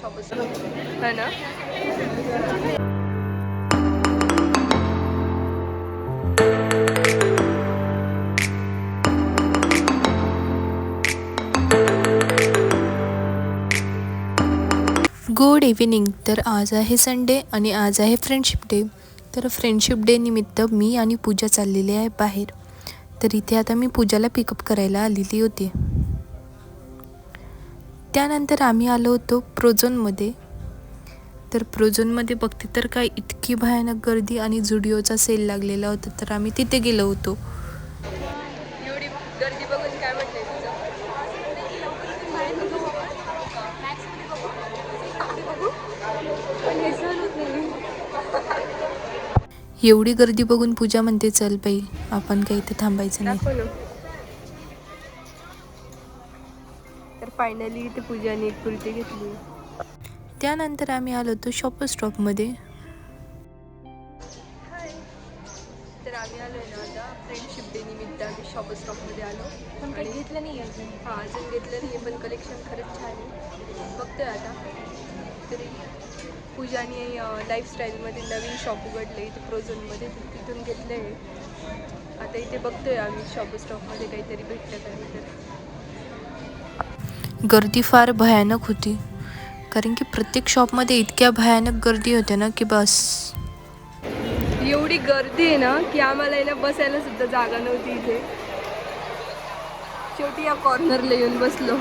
शॉपच हा ना? Good evening तर आज आहे संडे आणि आज आहे फ्रेंडशिप डे तर फ्रेंडशिप डे निमित्त मी आणि पूजा चाललेली आहे बाहेर. तर इथे आता मी पूजाला पिकअप करायला आलेली होती. त्यानंतर आम्ही आलो होतो प्रोझोनमध्ये. तर प्रोझोनमध्ये बघते तर काय इतकी भयानक गर्दी आणि जुडिओचा सेल लागलेला होता तर आम्ही तिथे गेलो होतो. एवढी गर्दी बघून काय म्हटलंय तुझं? एवढी गर्दी बघून पूजा म्हणते चल बाई आपण काही इथे थांबायचं नाही दाखव ना तर फायनली इथे पूजाने एक कुर्ती घेतली. त्यानंतर आम्ही आलो होतो शॉपर स्टॉपमध्ये तर आम्ही आलो आहे ना आता फ्रेंडशिप डे निमित्त आम्ही शॉपर स्टॉपमध्ये आलो. पण काही घेतलं नाही अजून. हां अजून घेतलं नाही पण कलेक्शन खरंच छान आहे. बघतोय आता. तरी पूजाने लाईफस्टाईलमध्ये नवीन शॉप उघडलं इथे प्रोझोनमध्ये तिथून घेतलं आहे आता इथे बघतोय आम्ही शॉपर स्टॉपमध्ये काहीतरी भेटलं का तर गर्दी फार भयानक होती. कारण की प्रत्येक शॉपमध्ये इतक्या भयानक गर्दी होत्या ना की बस. एवढी गर्दी आहे ना की आम्हाला आहे ना बसायला सुद्धा जागा नव्हती इथे. शेवटी या कॉर्नरला येऊन बसलो.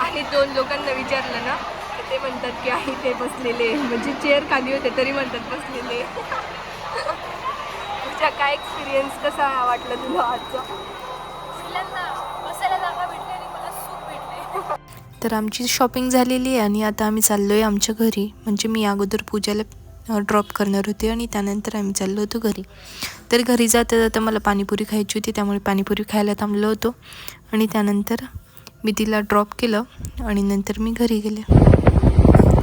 आणि दोन लोकांना विचारलं ना तर ते म्हणतात की आहे ते बसलेले. म्हणजे चेअर खाली होते तरी म्हणतात बसलेले. तुझा काय एक्सपिरियन्स कसा वाटला तुला आजचा? तर आमची शॉपिंग झालेली आहे आणि आता आम्ही चाललो आहे आमच्या घरी. म्हणजे मी अगोदर पूजाला ड्रॉप करणार होते आणि त्यानंतर आम्ही चाललो होतो घरी. तर घरी जाता जाता मला पाणीपुरी खायची होती त्यामुळे पाणीपुरी खायला थांबलो होतो. आणि त्यानंतर मी तिला ड्रॉप केलं आणि नंतर मी घरी गेले.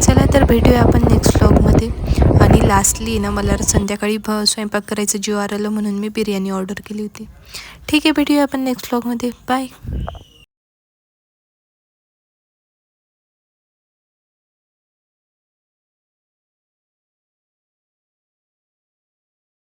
चला तर भेटूया आपण नेक्स्ट व्लॉगमध्ये आणि लास्टली ना मला संध्याकाळी भ स्वयंपाक करायचं जीव आलं म्हणून मी बिर्याणी ऑर्डर केली होती. ठीक आहे भेटूया आपण नेक्स्ट व्लॉगमध्ये बाय